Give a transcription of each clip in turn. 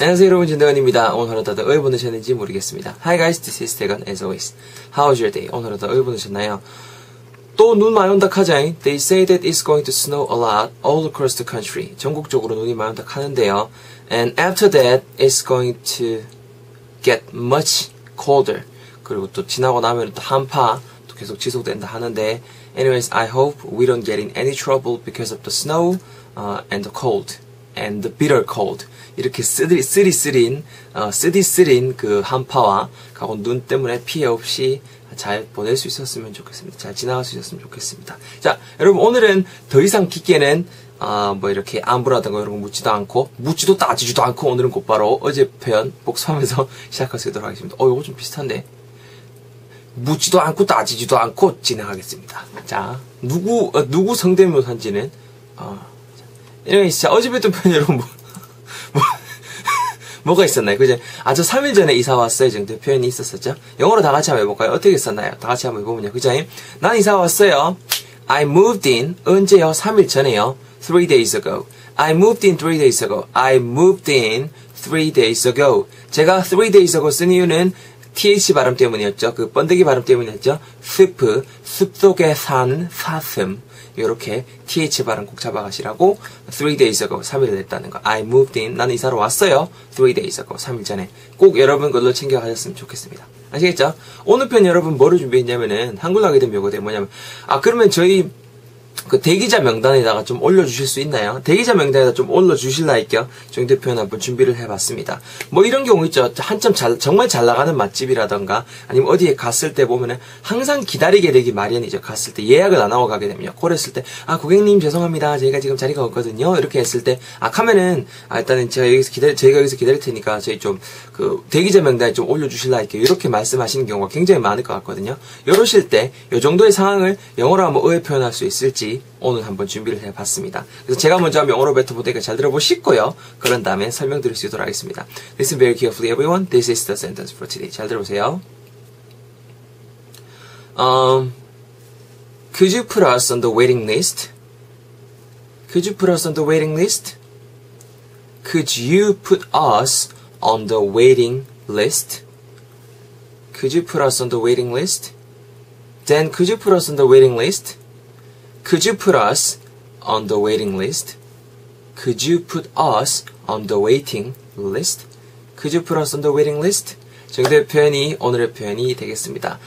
안녕하세요 여러분 진대건입니다. 오늘 하루 다들 을 보내셨는지 모르겠습니다. Hi guys, this is 대건 as always. How was your day? 오늘 하루 다들 보내셨나요? 또 눈 많이 온다 카자잉. They say that it's going to snow a lot all across the country. 전국적으로 눈이 많이 온다 하는데요. And after that, it's going to get much colder. 그리고 또 지나고 나면 또 한파 또 계속 지속된다 하는데 Anyways, I hope we don't get in any trouble because of the snow uh, and the cold And bitter cold. 이렇게 쓰리 쓰리 쓰린 어, 쓰디 쓰린 그 한파와 가고 눈 때문에 피해 없이 잘 보낼 수 있었으면 좋겠습니다. 잘 지나갈 수 있었으면 좋겠습니다. 자, 여러분 오늘은 더 이상 깊게는 아, 뭐 이렇게 안부라든가 이런 거 묻지도 않고 묻지도 따지지도 않고 오늘은 곧바로 어제 표현 복수하면서 시작할 수 있도록 하겠습니다. 어, 이거 좀 비슷한데. 묻지도 않고 따지지도 않고 진행하겠습니다. 자, 누구 어, 누구 성대묘사인지는 어, 이런 진짜 표현 여러분 뭐, 뭐 뭐가 있었나요? 그죠? 아, 저 3일 전에 이사 왔어요 정도 표현이 있었었죠? 영어로 다 같이 한번 해볼까요? 어떻게 썼나요? 다 같이 한번 해보면요. 그죠? 난 이사 왔어요. I moved in. 언제요? 3일 전에요. 3 days ago. I moved in 3 days ago. I moved in 3 days ago. 제가 3 days ago 쓴 이유는 th 발음 때문이었죠. 그 번데기 발음 때문이었죠. 습, 습속에 산 사슴. 이렇게 th 발음 꼭 잡아가시라고 3 days ago 3일 됐다는 거. I moved in. 나는 이사로 왔어요. 3 days ago 3일 전에. 꼭 여러분 걸로 챙겨가셨으면 좋겠습니다. 아시겠죠? 오늘 편 여러분 뭐를 준비했냐면은 한글 나게 된 묘거든 뭐냐면 아 그러면 저희 그 대기자 명단에다가 좀 올려주실 수 있나요? 대기자 명단에다 좀 올려주실라니까 정대 표현 한번 준비를 해봤습니다. 뭐 이런 경우 있죠. 한참 잘, 정말 잘 나가는 맛집이라던가 아니면 어디에 갔을 때 보면은 항상 기다리게 되기 마련이죠. 갔을 때 예약을 안 하고 가게 되면 그랬을 때 아 고객님 죄송합니다. 저희가 지금 자리가 없거든요. 이렇게 했을 때 아 카면은 아 일단은 제가 여기서 기다려 저희가 여기서 기다릴 테니까 저희 좀 그 대기자 명단에 좀 올려주실라니까 이렇게 말씀하시는 경우가 굉장히 많을 것 같거든요. 이러실 때이 정도의 상황을 영어로 한번 의외 표현할 수 있을지 오늘 한번 준비를 해봤습니다. 그래서 제가 먼저 영어로 뱉어보니까 잘 들어보시고요. 그런 다음에 설명드릴 수 있도록 하겠습니다. Listen very carefully everyone. This is the sentence for today. 잘 들어보세요. Um, could you put us on the waiting list? Could you put us on the waiting list? Could you put us on the waiting list? Could you put us on the waiting list? Then could you put us on the waiting list? Could you put us on the waiting list? Could you put us on the waiting list? Could you put us on the waiting list? 정도의 표현이 오늘의 표현이 되겠습니다.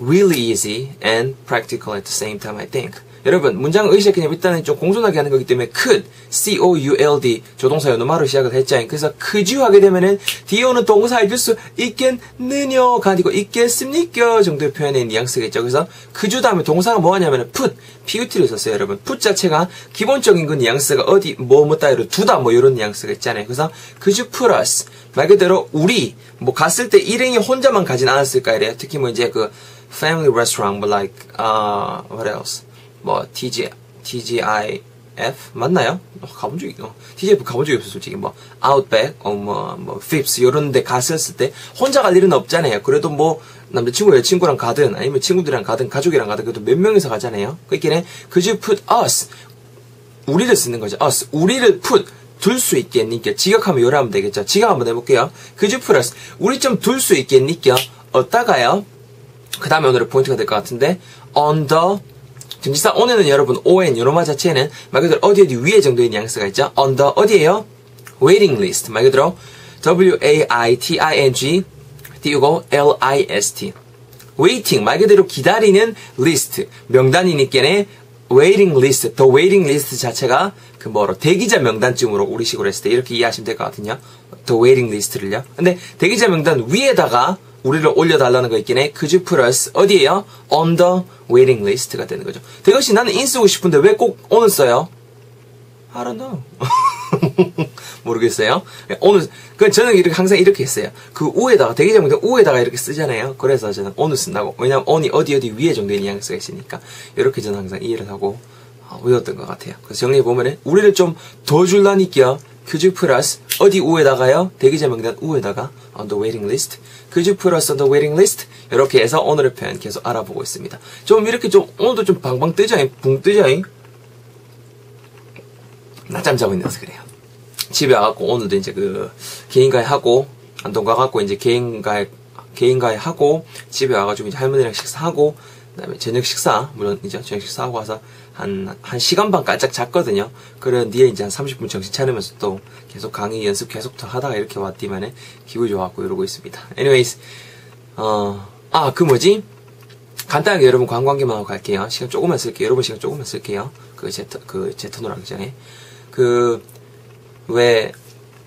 Really easy and practical at the same time, I think. 여러분, 문장 의식 그냥 일단은 좀 공손하게 하는 거기 때문에 could, c-o-u-l-d 조동사 연음하로 시작을 했잖아요. 그래서 could you 하게 되면은 뒤에 오는 동사 해줄 수 있겠느냐가 아니고 있겠습니까 정도의 표현의 뉘앙스겠죠. 그래서 could you 다음에 동사가 뭐 하냐면은 put, put를 썼어요, 여러분. put 자체가 기본적인 그 뉘앙스가 어디 뭐뭐 따위로 두다 뭐 이런 뉘앙스가 있잖아요. 그래서 could you put us 말 그대로 우리 뭐 갔을 때 일행이 혼자만 가진 않았을까 이래요. 특히 뭐 이제 그 family restaurant 뭐 like uh what else 뭐 TG TGIF 맞나요? 어, 가본 적이 어, TGIF 가본 적이 없어 솔직히 뭐 아웃백 어뭐뭐 핍스 이런 데 갔었을 때 혼자 갈 일은 없잖아요. 그래도 뭐 남자친구 여자친구랑 가든 아니면 친구들이랑 가든 가족이랑 가든 그래도 몇 명이서 가잖아요. 그러니까 could you put us 우리를 쓰는 거죠. us 우리를 put 둘 수 있겠니까 지각하면 요래 하면 되겠죠. 지각 한번 해볼게요. could you 우리 좀 둘 수 있겠니까 어디다가요? 그 다음에 오늘의 포인트가 될 것 같은데 on the 전치사 on에는 여러분 on 요로마 자체에는 말 그대로 어디 어디 위에 정도의 뉘앙스가 있죠. on the 어디에요? waiting list 말 그대로 w-a-i-t-i-n-g 띄우고 l-i-s-t waiting 말 그대로 기다리는 list 명단이니께네 waiting list the waiting list 자체가 그 뭐로 대기자 명단쯤으로 우리식으로 했을 때 이렇게 이해하시면 될 것 같거든요. the waiting list를요. 근데 대기자 명단 위에다가 우리를 올려달라는 거 있긴 해. Put us 어디에요? On the waiting list가 되는 거죠. 대것이 나는 in 쓰고 싶은데 왜 꼭 on을 써요? I don't know. 모르겠어요. 오늘 그 저는 이렇게 항상 이렇게 했어요. 그 우에다가 명단 우에다가 이렇게 쓰잖아요. 그래서 저는 on을 쓴다고. 왜냐면 on이 어디 어디 위에 정도의 뉘앙스가 있으니까 이렇게 저는 항상 이해를 하고 어, 외웠던 것 같아요. 그래서 정리해 보면은 우리를 좀 더 줄라니까 Could you put us 어디 우에다가요? 대기자 명단 우에다가 on the waiting list. Could you put us on the waiting list? 이렇게 해서 오늘의 표현 계속 알아보고 있습니다. 좀 이렇게 좀 오늘도 좀 방방 뜨자잉, 붕 뜨자잉. 낮잠 자고 있는서 그래요. 집에 와갖고 오늘도 이제 그 개인가에 하고 안동 가갖고 이제 개인가에 개인가에 하고 집에 와가지고 이제 할머니랑 식사하고 그다음에 저녁 식사 물론이죠 저녁 식사하고 와서 한 한 시간 반 깔짝 잤거든요. 그런 뒤에 이제 한 30분 정신 차리면서 또 계속 강의 연습 계속 더 하다가 이렇게 왔디만에 기분이 좋았고 이러고 있습니다. anyways 어아 그 뭐지 간단하게 여러분 관광기만 하고 갈게요. 시간 조금만 쓸게요. 여러분 시간 조금만 쓸게요. 그제 그제 턴으로 하기 전에 그 왜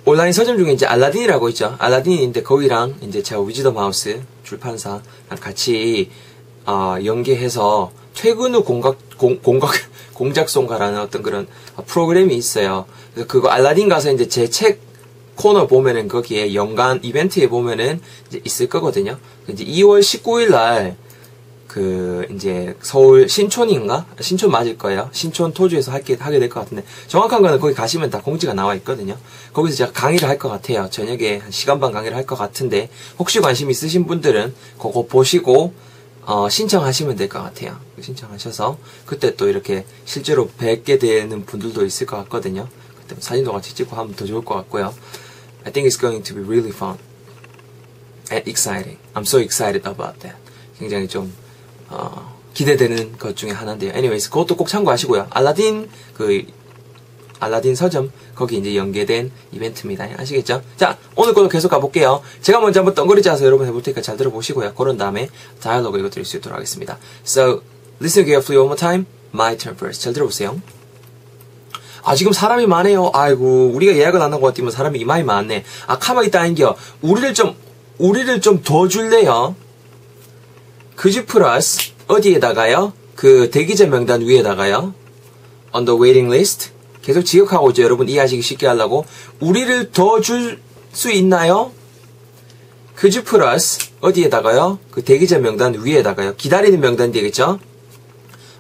온라인 서점 중에 이제 알라딘이라고 있죠. 알라딘인데 거기랑 이제 제가 위즈덤 하우스 출판사랑 같이 어, 연계해서 퇴근 후 공각 공, 공각 공작송가라는 어떤 그런 프로그램이 있어요. 그래서 그거 알라딘 가서 이제 제 책 코너 보면은 거기에 연간 이벤트에 보면은 이제 있을 거거든요. 이제 2월 19일 날 그 이제 서울 신촌인가 신촌 맞을 거예요. 신촌 토주에서 할게 하게 될 것 같은데 정확한 거는 거기 가시면 다 공지가 나와 있거든요. 거기서 제가 강의를 할 것 같아요. 저녁에 한 시간 반 강의를 할 것 같은데 혹시 관심 있으신 분들은 그거 보시고 어, 신청하시면 될 것 같아요. 신청하셔서 그때 또 이렇게 실제로 뵙게 되는 분들도 있을 것 같거든요. 그때 사진도 같이 찍고 하면 더 좋을 것 같고요. I think it's going to be really fun and exciting. I'm so excited about that. 굉장히 좀 어, 기대되는 것 중에 하나인데요. anyways, 그것도 꼭 참고하시고요. 알라딘 그 알라딘 서점 거기 이제 연계된 이벤트입니다. 아시겠죠? 자 오늘 거도 계속 가볼게요. 제가 먼저 한번 덩거리지 않아서 여러분 해볼 테니까 잘 들어보시고요. 그런 다음에 다이얼로그 읽어드릴 수 있도록 하겠습니다. So listen carefully one more time. My turn first. 잘 들어보세요. 아 지금 사람이 많네요. 아이고 우리가 예약을 안 하고 왔더니 사람이 이마이 많네. 아 가만히 있다는겨. 우리를 좀 우리를 좀 더 줄래요? 그즈 플러스 어디에다가요? 그 대기자 명단 위에다가요. On the waiting list. 계속 지역하고 있죠. 여러분 이해하시기 쉽게 하려고. 우리를 더 줄 수 있나요? 그즈 플러스 어디에다가요? 그 대기자 명단 위에다가요. 기다리는 명단 되겠죠?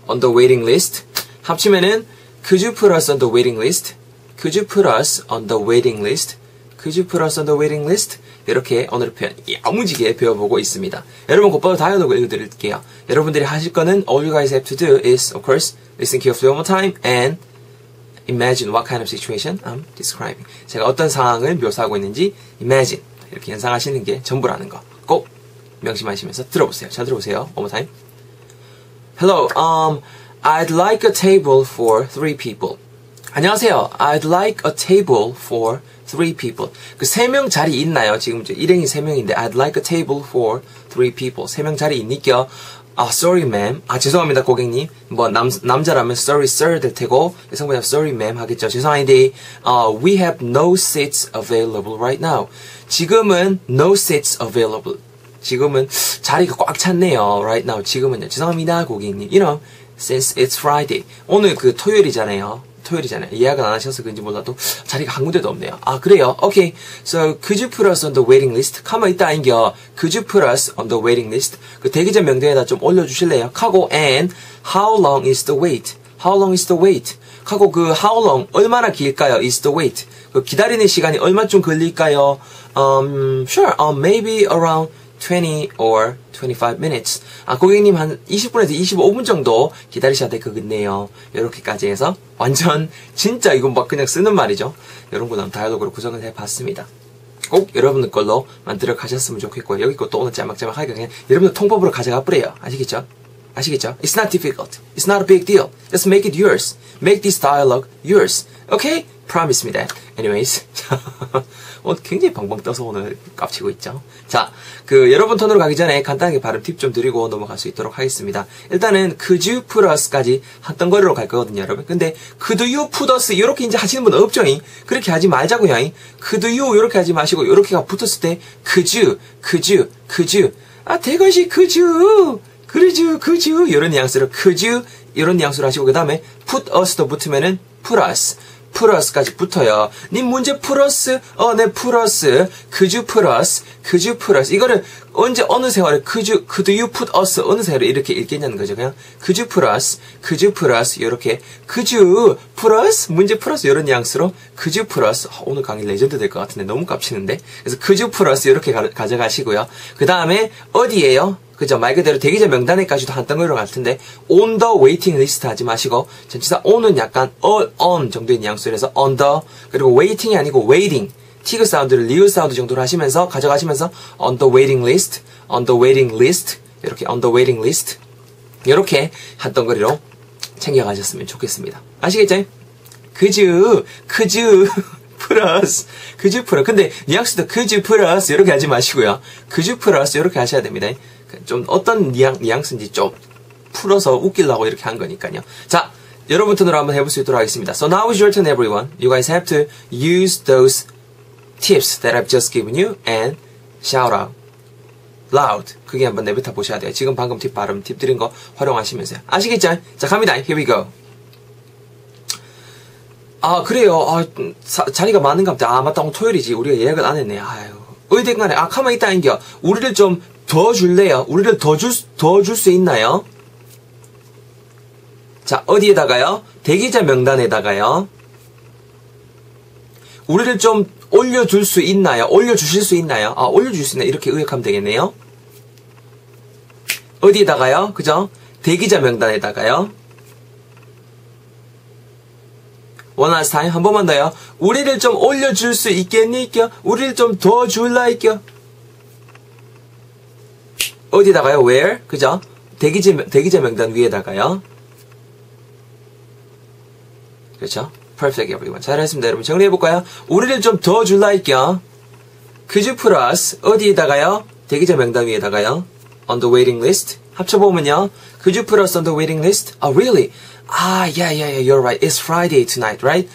On the waiting list. 합치면은 put us on the waiting list? Put us on the waiting list? Put us on the waiting list? 이렇게 오늘 표현 야무지게 배워보고 있습니다. 여러분 곧바로 다이얼로그 읽어드릴게요. 여러분들이 하실 거는 all you guys have to do is of course listen carefully one more time and imagine what kind of situation I'm describing. 제가 어떤 상황을 묘사하고 있는지 imagine 이렇게 연상하시는 게 전부라는 거 꼭 명심하시면서 들어보세요. 잘 들어보세요. One more time. Hello, um, I'd like a table for three people. 안녕하세요. I'd like a table for three people. 그 세 명 자리 있나요? 지금 일행이 세 명인데 I'd like a table for three people. 세 명 자리 있니까 아, sorry ma'am. 아, 죄송합니다, 고객님. 뭐, 남, 남자라면 sorry sir 될 테고, 여성분이면 sorry ma'am 하겠죠. 죄송한데, uh, we have no seats available right now. 지금은 no seats available. 지금은 자리가 꽉 찼네요. Right now. 지금은요. 죄송합니다, 고객님. You know, since it's Friday. 오늘 그 토요일이잖아요. 토요일이잖아요. 예약을 안 하셔서 그런지 몰라도 자리가 한 군데도 없네요. 아, 그래요? 오케이. So, could you put us on the waiting list? 가만 있다, 인겨. Could you put us on the waiting list? 그 대기자 명단에다 좀 올려주실래요? 카고, and how long is the wait? How long is the wait? 하고 그 how long 얼마나 길까요? is the wait. 그 기다리는 시간이 얼마쯤 걸릴까요? Um, sure, um, maybe around 20 or 25 minutes. 아, 고객님 한 20분에서 25분 정도 기다리셔야 될 거겠네요. 이렇게까지 해서 완전 진짜 이건 막 그냥 쓰는 말이죠. 이런 거는 다이얼로그로 구성을 해봤습니다. 꼭 여러분들 걸로 만들어 가셨으면 좋겠고요. 여기 것도 오늘 하니까 그냥 여러분들 통법으로 가져가 버려요. 아시겠죠? 아시겠죠? It's not difficult. It's not a big deal. Just make it yours. Make this dialogue yours. Okay? Promise me that. Anyways. 오늘 굉장히 방방 떠서 오늘 깝치고 있죠. 자, 그 여러분 턴으로 가기 전에 간단하게 발음 팁 좀 드리고 넘어갈 수 있도록 하겠습니다. 일단은 could you put us까지 한 덩거리로 갈 거거든요, 여러분. 근데 put us 이렇게 이제 하시는 분 없죠? 그렇게 하지 말자고요. could you 이렇게 하지 마시고 이렇게가 붙었을 때 you, could you. 아, 대것이 you. 그러죠, 그죠. 이런 뉘앙스로 그죠. 이런 뉘앙스로 하시고 그 다음에 put us도 붙으면은 put us. 플러스까지 붙어요. 님 문제 플러스, 어, 네, 플러스, 그주 플러스, 그주 플러스. 이거를 언제, 어느 세월에 그주, could you put us, 어느 세월에 이렇게 읽겠냐는 거죠. 그냥, 그주 플러스, 그주 플러스, 이렇게, 그주 플러스, 문제 플러스, 이런 뉘앙스로, 그주 플러스, 어, 오늘 강의 레전드 될 것 같은데, 너무 깝치는데. 그래서 그주 플러스, 이렇게 가, 져가시고요 그 다음에, 어디에요? 그죠? 말 그대로 대기자 명단에까지도 한 덩어리로 갈 텐데 on the waiting list 하지 마시고 전치사 on은 약간 all on 정도의 뉘앙스라서 on the 그리고 waiting이 아니고 waiting 티그 사운드를 리우 사운드 정도로 하시면서 가져가시면서 on the waiting list, on the waiting list 이렇게 on the waiting list 이렇게 한 덩어리로 챙겨가셨으면 좋겠습니다. 아시겠죠? 그즈 그즈 플러스 그즈 플러스 근데 뉘앙스도 그즈 플러스 이렇게 하지 마시고요. 그즈 플러스 이렇게 하셔야 됩니다. 좀 어떤 뉘앙, 뉘앙스인지 좀 풀어서 웃기려고 이렇게 한 거니까요. 자, 여러분 턴으로 한번 해볼 수 있도록 하겠습니다. So now is your turn, everyone. You guys have to use those tips that I've just given you and shout out loud. 그게 한번 내뱉어 보셔야 돼요. 지금 방금 팁 발음, 팁 드린 거 활용하시면서요. 아시겠죠? 자, 갑니다. Here we go. 아, 그래요. 아, 사, 자리가 많은가 보다. 아, 맞다. 오늘 토요일이지. 우리가 예약을 안 했네. 아유. 어디든 간에, 아, 가만히 있다, 인겨. 우리를 좀 더 줄래요? 우리를 더 줄, 더 줄 수 있나요? 자, 어디에다가요? 대기자 명단에다가요. 우리를 좀 올려줄 수 있나요? 올려주실 수 있나요? 아, 올려줄 수 있나? 이렇게 의역하면 되겠네요. 어디에다가요? 그죠? 대기자 명단에다가요. One last time. 한 번만 더요. 우리를 좀 올려줄 수 있겠니? 껴? 우리를 좀 더 줄라? 껴? 어디다가요? Where? 그죠? 대기자, 대기자 명단 위에다가요. 그렇죠? Perfect, everyone. 잘했습니다, 여러분. 정리해볼까요? 우리를 좀 더 줄라? 껴? Could you put us? 어디에다가요? 대기자 명단 위에다가요. On the waiting list. 합쳐보면요. Could you put us on the waiting list? Oh, really? Ah, yeah, yeah, yeah, you're right. It's Friday tonight, right?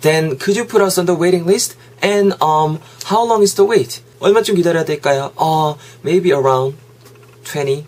Then could you put us on the waiting list? And um, how long is the wait? 얼마쯤 기다려야 될까요? Uh, maybe around 20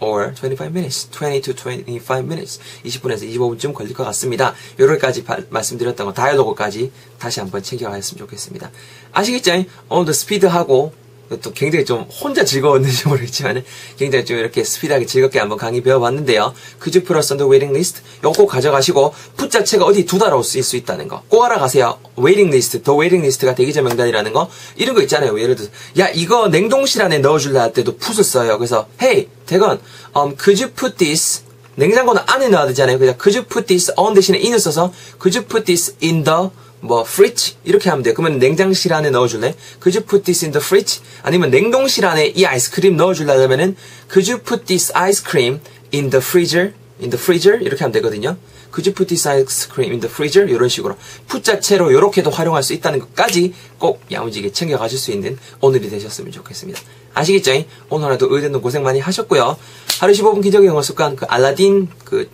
or 25 minutes. 20 to 25 minutes. 20분에서 25분쯤 걸릴 것 같습니다. 요렇게까지 말씀드렸던 거 다이얼로그까지 다시 한번 챙겨가셨으면 좋겠습니다. 아시겠죠? 오늘도 스피드하고 또 굉장히 좀 혼자 즐거웠는지 모르겠지만 굉장히 좀 이렇게 스피드하게 즐겁게 한번 강의 배워봤는데요. 그즈 플러스 언더 웨이팅 리스트 요거 꼭 가져가시고 풋 자체가 어디 두 달로 쓰일 수 있다는 거 꼭 알아가세요. 웨이팅 리스트, 더 웨이팅 리스트가 대기자 명단이라는 거 이런 거 있잖아요. 예를 들어서 야 이거 냉동실 안에 넣어줄래 할 때도 풋을 써요. 그래서 hey 대건 um, could you put this 냉장고는 안에 넣어야 되잖아요. 그래서 could you put this on 대신에 in을 써서 could you put this in the 뭐 fridge 이렇게 하면 돼요. 그러면 냉장실 안에 넣어줄래? Could you put this in the fridge? 아니면 냉동실 안에 이 아이스크림 넣어줄라면은 Could you put this ice cream in the freezer? In the freezer 이렇게 하면 되거든요. Could you put this ice cream in the freezer? 이런 식으로 풋 자체로 이렇게도 활용할 수 있다는 것까지 꼭 야무지게 챙겨가실 수 있는 오늘이 되셨으면 좋겠습니다. 아시겠죠? 오늘 하루도 의대는 고생 많이 하셨고요. 하루 15분 기적의 영어 습관 그 알라딘 그,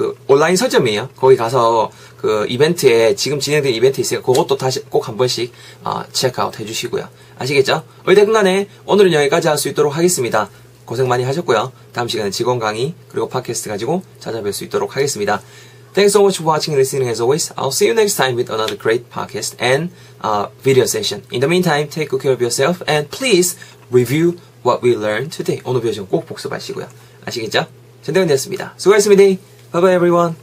그 온라인 서점이에요. 거기 가서 그 이벤트에 지금 진행된 이벤트 있으니까 그것도 다시 꼭 한 번씩 어, 체크아웃 해주시고요. 아시겠죠? 어디든 간에 오늘은 여기까지 할 수 있도록 하겠습니다. 고생 많이 하셨고요. 다음 시간에 직원 강의 그리고 팟캐스트 가지고 찾아뵐 수 있도록 하겠습니다. Thanks so much for watching and listening as always. I'll see you next time with another great podcast and uh, video session. In the meantime, take good care of yourself and please review what we learned today. 오늘 배우신 꼭 복습하시고요. 아시겠죠? 전대건이었습니다. 수고하셨습니다. Bye bye everyone.